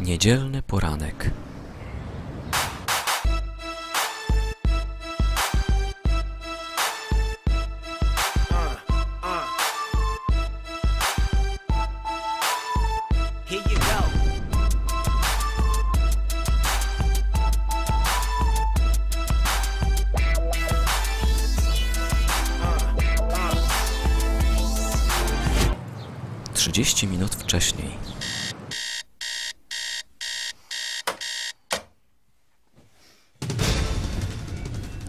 Niedzielny poranek. Trzydzieści minut wcześniej.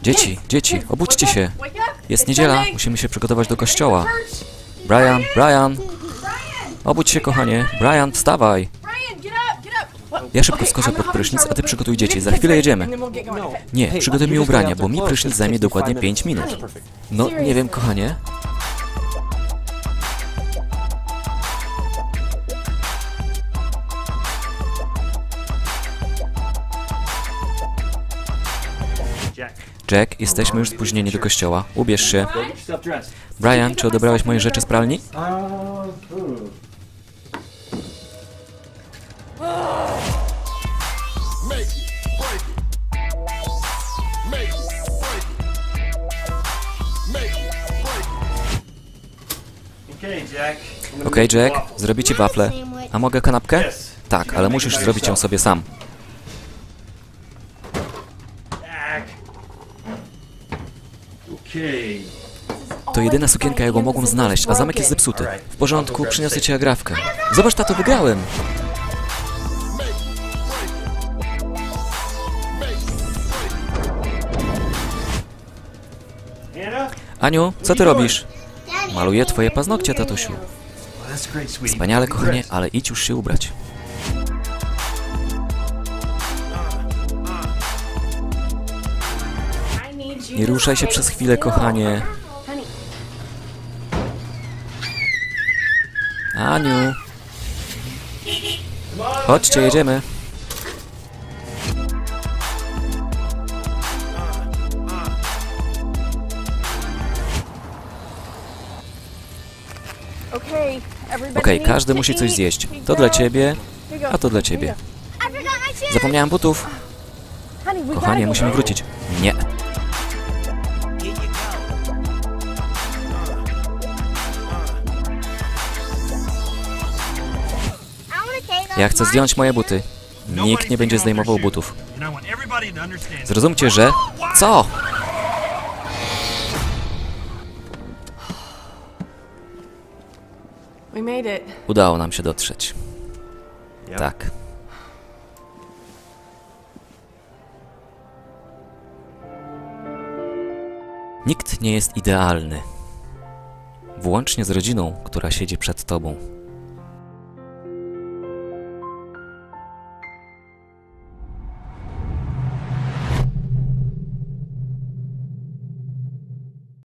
Dzieci, dzieci, obudźcie się. Jest niedziela, musimy się przygotować do kościoła. Brian, Brian, obudź się, kochanie. Brian, wstawaj. Ja szybko skoczę pod prysznic, a ty przygotuj dzieci. Za chwilę jedziemy. Nie, przygotuj mi ubrania, bo mi prysznic zajmie dokładnie 5 minut. No, nie wiem, kochanie. Jack, jesteśmy już spóźnieni do kościoła. Ubierz się. Brian, czy odebrałeś moje rzeczy z pralni? It. Okay, Jack. Okej, Jack, ci waflę. A mogę kanapkę? Tak, ale musisz zrobić ją sobie sam. To jedyna sukienka, jaką mogłem znaleźć, a zamek jest zepsuty. W porządku, przyniosę ci agrafkę. Zobacz, tato, wygrałem! Aniu, co ty robisz? Maluję twoje paznokcie, tatusiu. Wspaniale, kochanie, ale idź już się ubrać. Nie ruszaj się przez chwilę, kochanie. Aniu! Chodźcie, jedziemy. Okej, każdy musi coś zjeść. To dla ciebie, a to dla ciebie. Zapomniałem butów. Kochanie, musimy wrócić. Nie. Ja chcę zdjąć moje buty. Nikt nie będzie zdejmował butów. Zrozumcie, że... Co? Udało nam się dotrzeć. Tak. Nikt nie jest idealny. Włącznie z rodziną, która siedzi przed tobą.